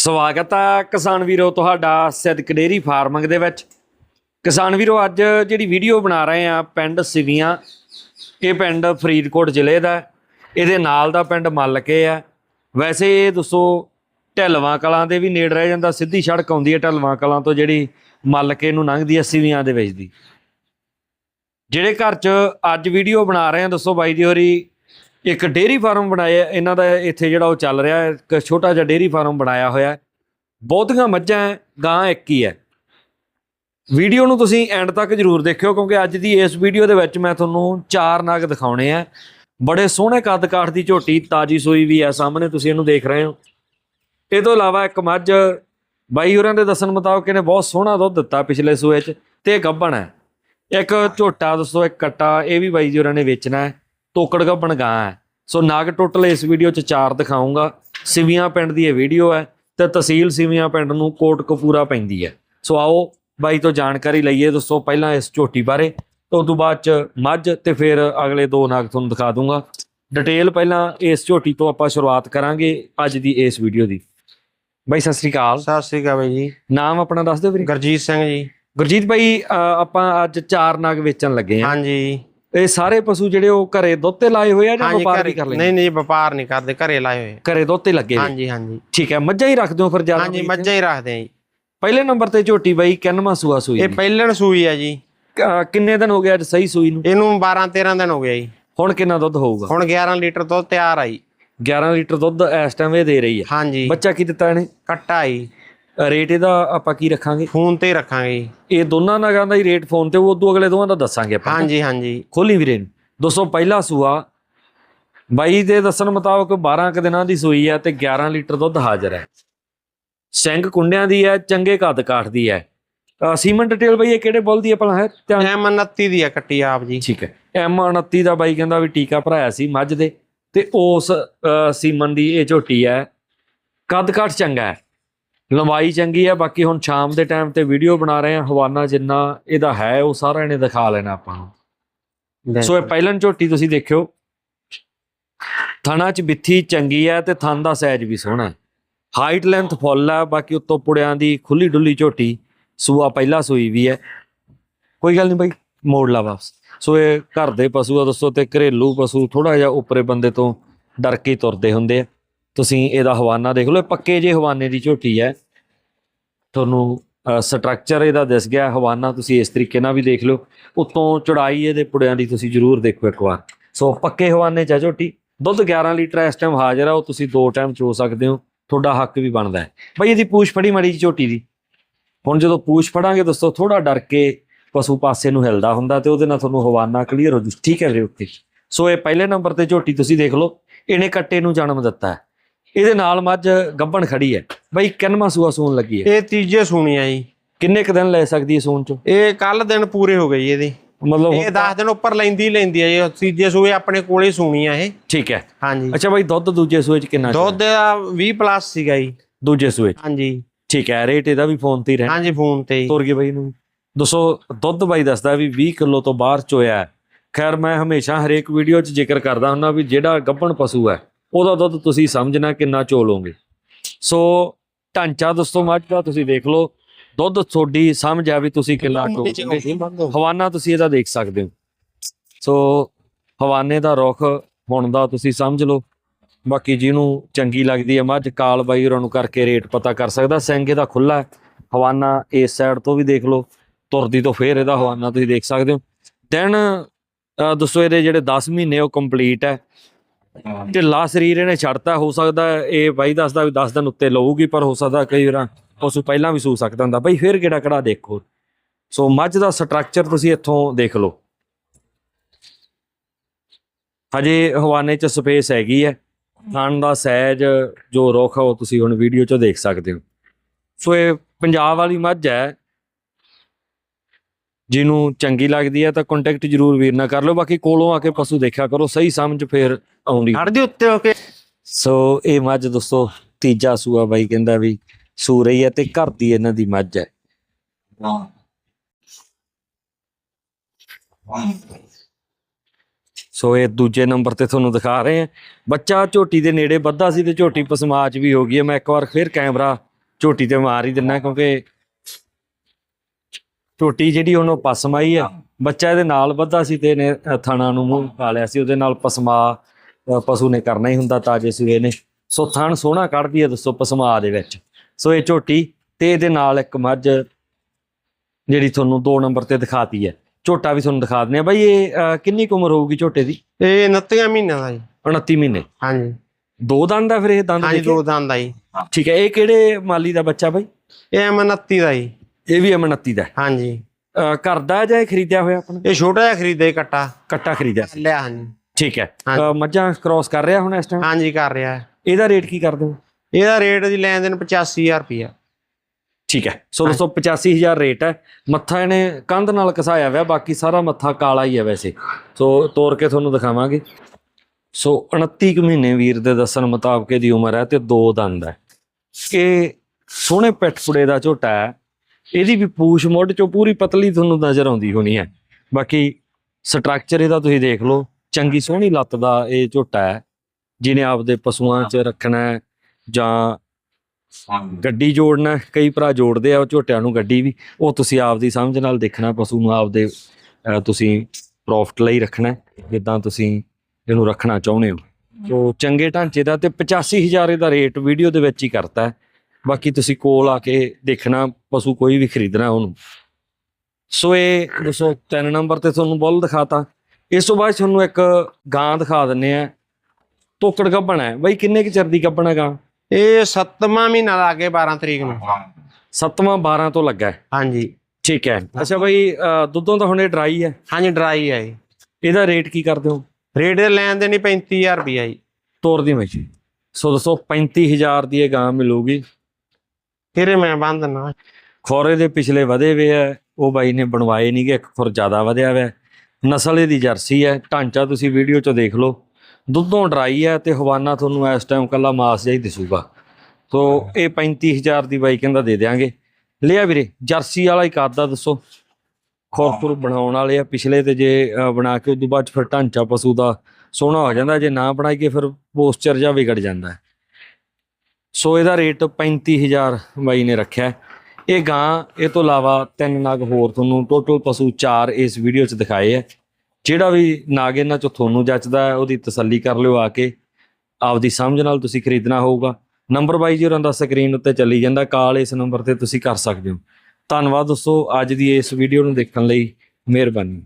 ਸਵਾਗਤ ਆ ਕਿਸਾਨ ਵੀਰੋ ਤੁਹਾਡਾ ਸਿੱਧਕ ਡੇਰੀ ਫਾਰਮਿੰਗ ਦੇ ਵਿੱਚ। ਕਿਸਾਨ ਵੀਰੋ, ਅੱਜ ਜਿਹੜੀ ਵੀਡੀਓ ਬਣਾ ਰਹੇ ਆ, ਪਿੰਡ ਸਿਵੀਆਂ, ਇਹ ਪਿੰਡ ਫਰੀਦਕੋਟ ਜ਼ਿਲ੍ਹੇ ਦਾ ਇਹਦੇ ਨਾਲ ਦਾ ਪਿੰਡ ਮੱਲਕੇ ਆ। ਵੈਸੇ ਇਹ ਦੱਸੋ, ਢਲਵਾਂ ਕਲਾਂ ਦੇ ਵੀ ਨੇੜ ਰਹਿ ਜਾਂਦਾ, ਸਿੱਧੀ ਸੜਕ ਆਉਂਦੀ ਹੈ ਢਲਵਾਂ ਕਲਾਂ ਤੋਂ ਜਿਹੜੀ ਮੱਲਕੇ ਨੂੰ ਲੰਘਦੀ ਹੈ ਸਿਵੀਆਂ ਦੇ ਵਿੱਚ ਦੀ। ਜਿਹੜੇ ਘਰ 'ਚ ਅੱਜ ਵੀਡੀਓ ਬਣਾ ਰਹੇ ਆ, ਦੱਸੋ ਬਾਈ ਜੀ ਹੋਰੀ ਇੱਕ ਡੇਅਰੀ ਫਾਰਮ ਬਣਾਇਆ ਇਹਨਾਂ ਦਾ ਇੱਥੇ ਜਿਹੜਾ ਉਹ ਚੱਲ ਰਿਹਾ ਹੈ ਇੱਕ ਛੋਟਾ ਜਿਹਾ ਡੇਅਰੀ ਫਾਰਮ ਬਣਾਇਆ ਹੋਇਆ ਹੈ। ਬਹੁਤੀਆਂ ਮੱਝਾਂ ਹੈ, ਗਾਂ ਇੱਕ ਹੀ ਹੈ। ਵੀਡੀਓ ਨੂੰ ਤੁਸੀਂ ਐਂਡ ਤੱਕ ਜਰੂਰ ਦੇਖਿਓ ਕਿਉਂਕਿ ਅੱਜ ਦੀ ਇਸ ਵੀਡੀਓ ਦੇ ਵਿੱਚ ਮੈਂ ਤੁਹਾਨੂੰ ਚਾਰ ਨਗ ਦਿਖਾਉਣੇ ਆ। ਬੜੇ ਸੋਹਣੇ ਕੱਦ ਕਾਠ ਦੀ ਝੋਟੀ ਤਾਜੀ ਸੋਈ ਵੀ ਹੈ ਸਾਹਮਣੇ ਤੁਸੀਂ ਇਹਨੂੰ ਦੇਖ ਰਹੇ ਹੋ। ਇਹ ਤੋਂ ਇਲਾਵਾ ਇੱਕ ਮੱਝ ਬਾਈ ਹੋਰਾਂ ਦੇ ਦੱਸਣ ਮੁਤਾਬਕ ਇਹਨੇ ਬਹੁਤ ਸੋਹਣਾ ਦੁੱਧ ਦਿੱਤਾ ਪਿਛਲੇ ਸੂਏ 'ਚ ਤੇ ਇਹ ਗੱਭਣ ਹੈ। ਇੱਕ ਝੋਟਾ ਦੋਸਤੋ ਇੱਕ ਕੱਟਾ ਇਹ ਵੀ ਬਾਈ ਜੀ ਹੋਰਾਂ ਨੇ ਵੇਚਣਾ ਹੈ। ਤੋਕੜ ਗੱਭਣ ਗਾਂ ਹੈ। ਸੋ ਨਾਗ ਟੋਟਲ ਇਸ ਵੀਡੀਓ 'ਚ ਚਾਰ ਦਿਖਾਉਂਗਾ। ਸਿਵੀਆਂ ਪਿੰਡ ਦੀ ਇਹ ਵੀਡੀਓ ਹੈ ਤੇ ਤਹਿਸੀਲ ਸਿਵੀਆਂ ਪਿੰਡ ਨੂੰ ਕੋਟ ਕਪੂਰਾ ਪੈਂਦੀ ਹੈ। ਸੋ ਆਓ ਬਾਈ ਤੋਂ ਜਾਣਕਾਰੀ ਲਈਏ ਦੋਸਤੋ ਪਹਿਲਾਂ ਇਸ ਝੋਟੀ ਬਾਰੇ ਤੇ ਤੋਂ ਬਾਅਦ 'ਚ ਮੱਝ ਤੇ ਫਿਰ ਅਗਲੇ ਦੋ ਨਾਗ ਤੁਹਾਨੂੰ ਦਿਖਾ ਦੂੰਗਾ। ਡਿਟੇਲ ਪਹਿਲਾਂ ਇਸ ਝੋਟੀ ਤੋਂ ਆਪਾਂ ਸ਼ੁਰੂਆਤ ਕਰਾਂਗੇ ਅੱਜ ਦੀ ਇਸ ਵੀਡੀਓ ਦੀ। ਬਾਈ ਸਤਿ ਸ੍ਰੀ ਅਕਾਲ। ਸਤਿ ਸ੍ਰੀ ਅਕਾਲ ਬਾਈ ਜੀ। ਨਾਮ ਆਪਣਾ ਦੱਸ ਦਿਓ ਵੀਰੇ। ਗੁਰਜੀਤ ਸਿੰਘ ਜੀ। ਗੁਰਜੀਤ ਬਾਈ ਆਪਾਂ ਅੱਜ ਚਾਰ ਨਗ ਵੇਚਣ ਲੱਗੇ ਆ ਹਾਂਜੀ। ਇਹ ਸਾਰੇ ਪਸ਼ੂ ਜਿਹੜੇ ਉਹ ਘਰੇ ਦੁੱਧ ਤੇ ਲਾਏ ਹੋਏ ਆ ਜਾਂ ਹਾਂਜੀ ਵਪਾਰ ਵੀ ਕਰ ਲੈਂਦੇ? ਨਹੀਂ ਨਹੀਂ ਵਪਾਰ ਨਹੀਂ ਕਰਦੇ ਘਰੇ ਲਾਏ ਹੋਏ ਘਰੇ ਦੁੱਧ ਤੇ ਲੱਗੇ। ਹਾਂਜੀ ਹਾਂਜੀ। ਠੀਕ ਹੈ ਮੱਝਾਂ ਹੀ ਰੱਖ ਦਿਓ ਫਿਰ ਜ਼ਿਆਦਾ ਹਾਂਜੀ। ਮੱਝਾਂ ਹੀ ਰੱਖਦੇ ਆ ਜੀ। ਪਹਿਲੇ ਨੰਬਰ ਤੇ ਝੋਟੀ ਬਾਈ ਕਿੰਨਵਾਂ ਸੂਆ ਸੂਈ ਇਹ? ਪਹਿਲਣ ਸੂਈ ਆ ਜੀ। ਕਿੰਨੇ ਦਿਨ ਹੋ ਗਏ ਅੱਜ ਸਹੀ ਸੂਈ ਨੂੰ? ਇਹਨੂੰ 12 13 ਦਿਨ ਹੋ ਗਏ ਜੀ। ਹੁਣ ਕਿੰਨਾ ਦੁੱਧ ਹੋਊਗਾ? ਹੁਣ 11 ਲੀਟਰ ਦੁੱਧ ਤਿਆਰ ਆ ਜੀ। 11 ਲੀਟਰ ਦੁੱਧ ਇਸ ਟਾਈਮ ਇਹ ਦੇ ਰਹੀ ਹੈ ਹਾਂਜੀ। ਬੱਚਾ ਕੀ ਦਿੱਤਾ ਇਹਨੇ? ਕੱਟਾ ਜੀ। ਰੇਟ ਇਹਦਾ ਆਪਾਂ ਕੀ ਰੱਖਾਂਗੇ? ਫੋਨ ਤੇ ਰੱਖਾਂਗੇ ਜੀ। ਇਹ ਦੋਨਾਂ ਨਗਾਂ ਦਾ ਹੀ ਰੇਟ ਫੋਨ ਤੇ ਉਹ ਉਦੋਂ ਅਗਲੇ ਦੋਵਾਂ ਦਾ ਦੱਸਾਂਗੇ ਆਪਾਂ। ਹਾਂਜੀ ਹਾਂਜੀ। ਖੋਲੀ ਵੀਰੇ ਨੂੰ ਦੋਸਤੋ ਪਹਿਲਾ ਸੂਆ ਬਾਈ ਦੇ ਦੱਸਣ ਮੁਤਾਬਕ 12 ਕੁ ਦਿਨਾਂ ਦੀ ਸੂਈ ਹੈ ਤੇ 11 ਲੀਟਰ ਦੁੱਧ ਹਾਜ਼ਰ ਹੈ। ਸਿੰਘ ਕੁੰਡਿਆਂ ਦੀ ਹੈ ਚੰਗੇ ਕੱਦ ਕਾਠ ਦੀ ਹੈ। ਅ, ਸੀਮਨ ਡਿਟੇਲ ਬਈ ਇਹ ਕਿਹੜੇ ਬੁੱਲ ਦੀ ਹੈ ਭਲਾ ਹੈ? ਧਿਆਨ ਐਮ 29 ਦੀ ਆ ਕੱਟੀ ਆਪ ਜੀ। ਠੀਕ ਹੈ। ਐਮ 29 ਦਾ ਬਾਈ ਕਹਿੰਦਾ ਵੀ ਟੀਕਾ ਭਰਾਇਆ ਸੀ ਮੱਝ ਦੇ ਤੇ ਉਸ ਸੀਮਨ ਦੀ ਇਹ ਝੋਟੀ ਹੈ। ਕੱਦ ਕਾਠ ਚੰਗਾ ਹੈ। ਲੰਬਾਈ ਚੰਗੀ ਹੈ ਬਾਕੀ ਹੁਣ ਸ਼ਾਮ ਦੇ ਟਾਈਮ ਤੇ ਵੀਡੀਓ ਬਣਾ ਰਹੇ ਹਾਂ ਹਵਾਨਾ ਜਿੰਨਾ ਇਹਦਾ ਹੈ ਉਹ ਸਾਰਾ ਇਹਨੇ ਦਿਖਾ ਲੈਣਾ ਆਪਾਂ ਨੂੰ। ਸੋ ਇਹ ਪਹਿਲਨ ਝੋਟੀ ਤੁਸੀਂ ਦੇਖਿਓ। ਥਣਾ ਚ ਬਿੱਥੀ ਚੰਗੀ ਹੈ ਤੇ ਥਣ ਦਾ ਸਾਈਜ਼ ਵੀ ਸੋਹਣਾ ਹਾਈਟ ਲੈਂਥ ਫੁੱਲ ਹੈ ਬਾਕੀ ਉੱਤੋਂ ਪੁੜਿਆਂ ਦੀ ਖੁੱਲੀ ਡੁੱਲੀ ਝੋਟੀ ਸੂਆ ਪਹਿਲਾ ਸੂਈ ਵੀ ਹੈ। ਕੋਈ ਗੱਲ ਨਹੀਂ ਬਾਈ ਮੋੜ ਲਾ ਵਾਪਸ। ਸੋ ਇਹ ਘਰ ਦੇ ਪਸ਼ੂ ਆ ਦੋਸਤੋ ਤੇ ਘਰੇਲੂ ਪਸ਼ੂ ਥੋੜਾ ਜਿਹਾ ਉੱਪਰੇ ਬੰਦੇ ਤੋਂ ਡਰ ਕੇ ਤੁਰਦੇ ਹੁੰਦੇ ਆ। ਤੁਸੀਂ ਇਹਦਾ ਹਵਾਨਾ ਦੇਖ ਲਓ, ਇਹ ਪੱਕੇ ਜੇ ਹਵਾਨੇ ਦੀ ਝੋਟੀ ਹੈ। ਤੁਹਾਨੂੰ ਸਟਰਕਚਰ ਇਹਦਾ ਦਿਸ ਗਿਆ, ਹਵਾਨਾ ਤੁਸੀਂ ਇਸ ਤਰੀਕੇ ਨਾਲ ਵੀ ਦੇਖ ਲਓ। ਉਤੋਂ ਚੜਾਈ ਇਹਦੇ ਪੁੜਿਆਂ ਦੀ ਤੁਸੀਂ ਜਰੂਰ ਦੇਖੋ ਇੱਕ ਵਾਰ। ਸੋ ਪੱਕੇ ਹਵਾਨੇ ਚ ਆ ਝੋਟੀ। ਦੁੱਧ 11 ਲੀਟਰ ਇਸ ਟਾਈਮ ਹਾਜ਼ਰ ਆ ਉਹ ਤੁਸੀਂ ਦੋ ਟਾਈਮ ਚੋ ਸਕਦੇ ਹੋ। ਤੁਹਾਡਾ ਹੱਕ ਵੀ ਬਣਦਾ ਹੈ। ਬਈ ਇਹਦੀ ਪੂਛ ਫੜੀ ਮੜੀ ਜਿਹੀ ਝੋਟੀ ਦੀ। ਹੁਣ ਜਦੋਂ ਪੂਛ ਫੜਾਂਗੇ ਦੋਸਤੋ ਥੋੜਾ ਡਰ ਕੇ ਪਸ਼ੂ ਪਾਸੇ ਨੂੰ ਹਿਲਦਾ ਹੁੰਦਾ ਤੇ ਉਹਦੇ ਨਾਲ ਤੁਹਾਨੂੰ ਹਵਾਨਾ ਕਲੀਅਰ ਹੋ ਜੂ। ਠੀਕ ਹੈ ਵੀਰੇ, ਓਕੇ। ਸੋ ਇਹ ਪਹਿਲੇ ਨੰਬਰ ਤੇ ਝੋਟੀ ਤੁਸੀਂ ਦੇਖ ਲਓ। ਇਹਨੇ ਕੱਟੇ ਨੂੰ ਜਨਮ ਦਿੱਤਾ ਹੈ। ਇਹਦੇ ਨਾਲ ਮੱਝ ਗੱਭਣ ਖੜੀ ਹੈ। ਬਈ ਕਿੰਨਵਾਂ ਸੂਆ ਸੂਣ ਲੱਗੀ ਹੈ? ਇਹ ਤੀਜੇ ਸੂਣੀ ਆ ਜੀ। ਕਿੰਨੇ ਕ ਦਿਨ ਲੈ ਸਕਦੀ ਹੈ ਸੂਣ ਚ? ਇਹ ਕੱਲ ਦਿਨ ਪੂਰੇ ਹੋ ਗਏ ਜੀ ਇਹਦੇ। ਮਤਲਬ ਇਹ 10 ਦਿਨ ਉੱਪਰ ਲੈਂਦੀ ਹੀ ਲੈਂਦੀ ਆ ਜੀ। ਤੀਜੇ ਸੂਏ ਆਪਣੇ ਕੋਲੇ ਹੀ ਸੂਣੀ ਆ ਇਹ। ਠੀਕ ਹੈ। ਹਾਂਜੀ। ਅੱਛਾ ਬਈ ਦੁੱਧ ਦੂਜੇ ਸੂਏ ਚ ਕਿੰਨਾ ਦੁੱਧ ਦਾ 20 ਪਲੱਸ ਸੀਗਾ ਜੀ। ਦੂਜੇ ਸੂਏ। ਹਾਂਜੀ। ਠੀਕ ਹੈ ਰੇਟ ਇਹਦਾ ਵੀ ਫੋਨ ਤੇ ਹੀ ਰਹਿਣਾ। ਹਾਂਜੀ ਫੋਨ ਤੇ ਹੀ। ਤੁਰ ਗਏ ਬਈ ਨੂੰ। ਦੱਸੋ ਦੁੱਧ ਬਾਈ ਦੱਸਦਾ ਵੀ 20 ਕਿਲੋ ਤੋਂ ਬਾਹਰ ਚੋਇਆ ਹੈ। ਖੈਰ ਮੈਂ ਹਮੇਸ਼ਾ ਹਰੇਕ ਵੀਡੀਓ 'ਚ ਜ਼ਿਕਰ ਕਰਦਾ ਹੁੰਦਾ ਵੀ ਜਿਹੜਾ ਗੱਭਣ ਪਸ਼ੂ ਹੈ ਉਹਦਾ ਦੁੱਧ ਤੁਸੀਂ ਸਮਝਣਾ ਕਿੰਨਾ ਚੋਲੋਗੇ ਸੋ ਢਾਂਚਾ ਦੋਸਤੋ ਮੱਝ ਦਾ ਤੁਸੀਂ ਦੇਖ ਲਓ। ਦੁੱਧ ਤੁਹਾਡੀ ਸਮਝ ਆ ਵੀ ਤੁਸੀਂ ਕਿੰਨਾ ਚੋਲੋਗੇ ਹਵਾਨਾ ਤੁਸੀਂ ਇਹਦਾ ਦੇਖ ਸਕਦੇ ਹੋ। ਸੋ ਹਵਾਨੇ ਦਾ ਰੁਖ ਹੁਣ ਦਾ ਤੁਸੀਂ ਸਮਝ ਲਓ। ਬਾਕੀ ਜਿਹਨੂੰ ਚੰਗੀ ਲੱਗਦੀ ਹੈ ਮੱਝ ਕਾਲ ਬਾਈ ਹੋਰਾਂ ਨੂੰ ਕਰਕੇ ਰੇਟ ਪਤਾ ਕਰ ਸਕਦਾ। ਸਿੰਘ ਇਹਦਾ ਖੁੱਲਾ ਹੈ। ਹਵਾਨਾ ਇਸ ਸਾਈਡ ਤੋਂ ਵੀ ਦੇਖ ਲਓ। ਤੁਰਦੀ ਤੋਂ ਫੇਰ ਇਹਦਾ ਹਵਾਨਾ ਤੁਸੀਂ ਦੇਖ ਸਕਦੇ ਹੋ। ਦਿਨ ਅਹ ਦੱਸੋ ਇਹਦੇ ਜਿਹੜੇ 10 ਮਹੀਨੇ ਉਹ ਕੰਪਲੀਟ ਹੈ। ਢਿੱਲਾ ਸਰੀਰ ਇਹਨੇ ਛੱਡਤਾ, ਹੋ ਸਕਦਾ ਇਹ ਬਾਈ ਦੱਸਦਾ ਵੀ 10 ਦਿਨ ਉੱਤੇ ਲਊਗੀ, ਪਰ ਹੋ ਸਕਦਾ ਕਈ ਵਾਰ ਪਸ਼ੂ ਪਹਿਲਾਂ ਵੀ ਸੂ ਸਕਦਾ ਹੁੰਦਾ। ਬਈ ਫਿਰ ਕਿਹੜਾ ਕਿਹੜਾ ਦੇਖੋ। ਸੋ ਮੱਝ ਦਾ ਸਟਰਕਚਰ ਤੁਸੀਂ ਇੱਥੋਂ ਦੇਖ ਲਓ। ਹਜੇ ਹਵਾਨੇ ਚ ਸਪੇਸ ਹੈਗੀ ਹੈ। ਥਣ ਦਾ ਸਹਿਜ, ਜੋ ਰੁੱਖ ਉਹ ਤੁਸੀਂ ਹੁਣ ਵੀਡੀਓ 'ਚ ਦੇਖ ਸਕਦੇ ਹੋ। ਸੋ ਇਹ ਪੰਜਾਬ ਵਾਲੀ ਮੱਝ ਹੈ। ਜਿਹਨੂੰ ਚੰਗੀ ਲੱਗਦੀ ਹੈ ਤਾਂ ਕੰਟੈਕਟ ਜਰੂਰ ਵੀਰ ਨਾਲ ਕਰ ਲਓ। ਬਾਕੀ ਕੋਲੋਂ ਆ ਕੇ ਪਸ਼ੂ ਦੇਖਿਆ ਕਰੋ ਸਹੀ ਸਮਝ ਫੇਰ ਆਉਂਦੀ। ਹੜ ਦੇ ਉੱਤੇ ਹੋ ਕੇ। ਸੋ ਇਹ ਮੱਝ ਦੋਸਤੋ ਤੀਜਾ ਸੂਆ ਬਾਈ ਕਹਿੰਦਾ ਵੀ ਸੂ ਰਹੀ ਹੈ ਤੇ ਘਰ ਦੀ ਇਹਨਾਂ ਦੀ ਮੱਝ ਹੈ। ਸੋ ਇਹ ਦੂਜੇ ਨੰਬਰ ਤੇ ਤੁਹਾਨੂੰ ਦਿਖਾ ਰਹੇ ਆ ਬੱਚਾ ਝੋਟੀ ਦੇ ਨੇੜੇ ਵੱਧਾ ਸੀ ਤੇ ਝੋਟੀ ਪਸਮਾਚ ਵੀ ਹੋ ਗਈ ਹੈ। ਮੈਂ ਇੱਕ ਵਾਰ ਫਿਰ ਕੈਮਰਾ ਝੋਟੀ ਤੇ ਮਾਰ ਹੀ ਦਿੰਨਾ ਕਿਉਂਕਿ ਝੋਟੀ ਜਿਹੜੀ ਉਹਨੂੰ ਪਸਮ ਆਈ ਹੈ ਬੱਚਾ ਇਹਦੇ ਨਾਲ ਵੱਧਾ ਸੀ ਤੇ ਅ, ਥਣਾ ਨੂੰ ਮੂੰਹ ਪਾ ਲਿਆ ਸੀ ਉਹਦੇ ਨਾਲ ਪਸਮਾ ਪਸ਼ੂ ਨੇ ਕਰਨਾ ਹੀ ਹੁੰਦਾ ਤਾਜੇ ਸੂਏ ਨੇ। ਸੋ ਥਣ ਸੋਹਣਾ ਕੱਢਦੀ ਹੈ ਦੋਸਤੋ ਪਸਮਾ ਦੇ ਵਿੱਚ। ਸੋ ਇਹ ਝੋਟੀ ਤੇ ਇਹਦੇ ਨਾਲ ਇੱਕ ਮੱਝ ਜਿਹੜੀ ਤੁਹਾਨੂੰ 2 ਨੰਬਰ ਤੇ ਦਿਖਾਤੀ ਹੈ। ਝੋਟਾ ਵੀ ਤੁਹਾਨੂੰ ਦਿਖਾ ਦਿੰਦੇ ਆ ਬਾਈ ਇਹ ਕਿੰਨੀ ਕੁ ਉਮਰ ਹੋਊਗੀ ਝੋਟੇ ਦੀ? ਇਹ 29 ਮਹੀਨਿਆਂ ਦਾ ਜੀ। 29 ਮਹੀਨੇ। ਹਾਂਜੀ। ਦੋ ਦੰਦ ਆ ਫਿਰ ਇਹ ਦੰਦ ਹਾਂਜੀ? ਦੋ ਦੰਦ ਦਾ ਜੀ। ਠੀਕ ਹੈ ਇਹ ਕਿਹੜੇ ਮਾਲੀ ਦਾ ਬੱਚਾ ਬਾਈ? ਇਹ M29 ਦਾ ਜੀ। ਇਹ ਵੀ M29 ਦਾ ਹੈ। ਹਾਂਜੀ। ਅ, ਘਰ ਦਾ ਜਾਂ ਇਹ ਖਰੀਦਿਆ ਹੋਇਆ ਆਪਣਾ? ਇਹ ਛੋਟਾ ਜਿਹਾ ਖਰੀਦਿਆ ਜੀ ਕੱਟਾ। ਕੱਟਾ ਖਰੀਦਿਆ। ਲਿਆ ਹਾਂਜੀ। ਠੀਕ ਹੈ। ਹਾਂਜੀ। ਮੱਝਾਂ ਕ੍ਰਾਸ ਕਰ ਰਿਹਾ ਹੁਣ ਇਸ ਟਾਈਮ ਹਾਂਜੀ ਕਰ ਰਿਹਾ। ਹੈ। ਇਹਦਾ ਰੇਟ ਕੀ ਕਰਦੇ ਹੋ? ਇਹਦਾ ਰੇਟ ਜੀ ਲੈਣ ਦੇਣ 85000 ਰੁਪਇਆ। ਠੀਕ ਹੈ। ਸੋ ਦੋਸਤੋ 85000 ਰੇਟ ਹੈ। ਮੱਥਾ ਇਹਨੇ ਕੰਧ ਨਾਲ ਕਸਾਇਆ ਹੋਇਆ ਬਾਕੀ ਸਾਰਾ ਮੱਥਾ ਕਾਲਾ ਹੀ ਹੈ ਵੈਸੇ। ਸੋ ਤੋੜ ਕੇ ਤੁਹਾਨੂੰ ਦਿਖਾਵਾਂਗੇ। ਸੋ 29 ਕੁ ਮਹੀਨੇ ਵੀਰ ਦੇ ਦੱਸਣ ਮੁਤਾਬਕ ਇਹਦੀ ਉਮਰ ਹੈ ਤੇ ਦੋ ਦੰਦ ਹੈ। ਇਹ ਸੋਹਣੇ ਪਿੱਠਪੁੜੇ ਦਾ ਝੋਟਾ ਹੈ। ਇਹਦੀ ਵੀ ਪੂਛ ਮੁੱਢ ਚੋਂ ਪੂਰੀ ਪਤਲੀ ਤੁਹਾਨੂੰ ਨਜ਼ਰ ਆਉਂਦੀ ਹੋਣੀ ਹੈ। ਬਾਕੀ ਸਟਰਕਚਰ ਇਹਦਾ ਤੁਸੀਂ ਦੇਖ ਲਓ ਚੰਗੀ ਸੋਹਣੀ ਲੱਤ ਦਾ ਇਹ ਝੋਟਾ ਹੈ ਜਿਹਨੇ ਆਪਦੇ ਪਸ਼ੂਆਂ 'ਚ ਰੱਖਣਾ ਜਾਂ ਗੱਡੀ ਜੋੜਨਾ। ਕਈ ਭਰਾ ਜੋੜਦੇ ਆ ਉਹ ਝੋਟਿਆਂ ਨੂੰ ਗੱਡੀ ਵੀ ਉਹ ਤੁਸੀਂ ਆਪਦੀ ਸਮਝ ਨਾਲ ਦੇਖਣਾ ਪਸ਼ੂ ਨੂੰ ਆਪਦੇ ਤੁਸੀਂ ਪ੍ਰੋਫਿਟ ਲਈ ਰੱਖਣਾ ਜਿੱਦਾਂ ਤੁਸੀਂ ਇਹਨੂੰ ਰੱਖਣਾ ਚਾਹੁੰਦੇ ਹੋ। ਸੋ ਚੰਗੇ ਢਾਂਚੇ ਦਾ ਤੇ 85000 ਦਾ ਰੇਟ ਵੀਡੀਓ ਦੇ ਵਿੱਚ ਹੀ ਕਰਤਾ ਹੈ। ਬਾਕੀ ਤੁਸੀਂ ਕੋਲ ਆ ਕੇ ਦੇਖਣਾ ਪਸ਼ੂ ਕੋਈ ਵੀ ਖਰੀਦਣਾ ਉਹਨੂੰ। ਸੋ ਇਹ ਦੱਸੋ ਤਿੰਨ ਨੰਬਰ ਤੇ ਤੁਹਾਨੂੰ ਬੁੱਲ ਦਿਖਾਤਾ। ਇਸ ਤੋਂ ਬਾਅਦ ਤੁਹਾਨੂੰ ਇੱਕ ਗਾਂ ਦਿਖਾ ਦਿੰਨੇ ਆ। ਤੋਕੜ ਗੱਬਣ ਹੈ। ਬਈ ਕਿੰਨੇ ਕੁ ਚਿਰ ਦੀ ਗੱਬਣ ਗਾਂ? ਇਹ 7ਵਾਂ ਮਹੀਨਾ ਲਾ ਕੇ 12 ਤਰੀਕ ਨੂੰ। ਸੱਤਵਾਂ 12 ਤੋਂ ਲੱਗਾ ਹਾਂਜੀ। ਠੀਕ ਹੈ। ਅੱਛਾ ਬਈ ਦੁੱਧੋਂ ਤਾਂ ਹੁਣ ਇਹ ਡਰਾਈ ਹੈ। ਹਾਂਜੀ ਡਰਾਈ ਹੈ ਜੀ। ਇਹਦਾ ਰੇਟ ਕੀ ਕਰਦੇ ਹੋ? ਰੇਟ ਦੇ ਲੈਣ ਦੇਣ ਹੀ 35000 ਰੁਪਇਆ ਜੀ। ਤੋਰ ਦੀ ਮੱਛੀ ਸੋ ਦੱਸੋ 35000 ਦੀ ਇਹ ਗਾਂ ਮਿਲੂਗੀ। ਫਿਰ ਮੈਂ ਬੰਦ ਨਾ। ਖੋਰੇ ਦੇ ਪਿਛਲੇ ਵਧੇ ਵੇ ਹੈ ਉਹ ਬਾਈ ਨੇ ਬਣਵਾਏ ਨਹੀਂਗੇ ਇੱਕ ਖੁਰ ਜ਼ਿਆਦਾ ਵਧਿਆ ਹੋਇਆ ਨਸਲ ਇਹਦੀ ਜਰਸੀ ਹੈ ਢਾਂਚਾ ਤੁਸੀਂ ਵੀਡੀਓ 'ਚ ਦੇਖ ਲਓ। ਦੁੱਧੋਂ ਡਰਾਈ ਹੈ ਤੇ ਹਵਾਨਾ ਤੁਹਾਨੂੰ ਇਸ ਟਾਈਮ ਕੱਲਾ ਮਾਸ ਜਿਹਾ ਹੀ ਦਿਸੂਗਾ। ਤੋ ਇਹ 35000 ਦੀ ਬਾਈ ਕਹਿੰਦਾ ਦੇ ਦਿਆਂਗੇ। ਲਿਆ ਵੀਰੇ, ਜਰਸੀ ਵਾਲਾ ਹੀ ਕਰਦਾ ਦੱਸੋ। ਖੋਰਪੁਰ ਬਣਾਉਣ ਵਾਲੇ ਆ, ਪਿਛਲੇ ਤੇ ਜੇ ਬਣਾ ਕੇ ਉਦੋਂ ਬਾਅਦ 'ਚ ਫਿਰ ਢਾਂਚਾ ਪਸ਼ੂ ਦਾ ਸੋਹਣਾ ਹੋ ਜਾਂਦਾ, ਜੇ ਨਾ ਬਣਾਈਏ ਫਿਰ ਪੋਸਚਰ ਜਾਂ ਵਿਗੜ ਜਾਂਦਾ। ਸੋ ਇਹਦਾ ਰੇਟ 35000 ਬਾਈ ਨੇ ਰੱਖਿਆ ਇਹ ਗਾਂ, ਇਹ ਤੋਂ ਇਲਾਵਾ ਤਿੰਨ ਨਾਗ ਹੋਰ ਤੁਹਾਨੂੰ ਟੋਟਲ ਪਸ਼ੂ ਚਾਰ ਇਸ ਵੀਡੀਓ 'ਚ ਦਿਖਾਏ ਹੈ। ਜਿਹੜਾ ਵੀ ਨਾਗ ਇਹਨਾਂ 'ਚੋਂ ਤੁਹਾਨੂੰ ਜੱਚਦਾ ਹੈ, ਉਹਦੀ ਤਸੱਲੀ ਕਰ ਲਿਓ ਆ ਕੇ। ਆਪਦੀ ਸਮਝ ਨਾਲ ਤੁਸੀਂ ਖਰੀਦਣਾ ਹੋਊਗਾ। ਨੰਬਰ ਬਾਈ ਉਹਨਾਂ ਦਾ ਸਕਰੀਨ ਉੱਤੇ ਚੱਲੀ ਜਾਂਦਾ, ਕਾਲ ਇਸ ਨੰਬਰ ਤੇ ਤੁਸੀਂ ਕਰ ਸਕਦੇ ਹੋ। ਧੰਨਵਾਦ ਦੋਸਤੋ, ਅੱਜ ਦੀ ਇਸ ਵੀਡੀਓ ਨੂੰ ਦੇਖਣ ਲਈ ਮਿਹਰਬਾਨੀ।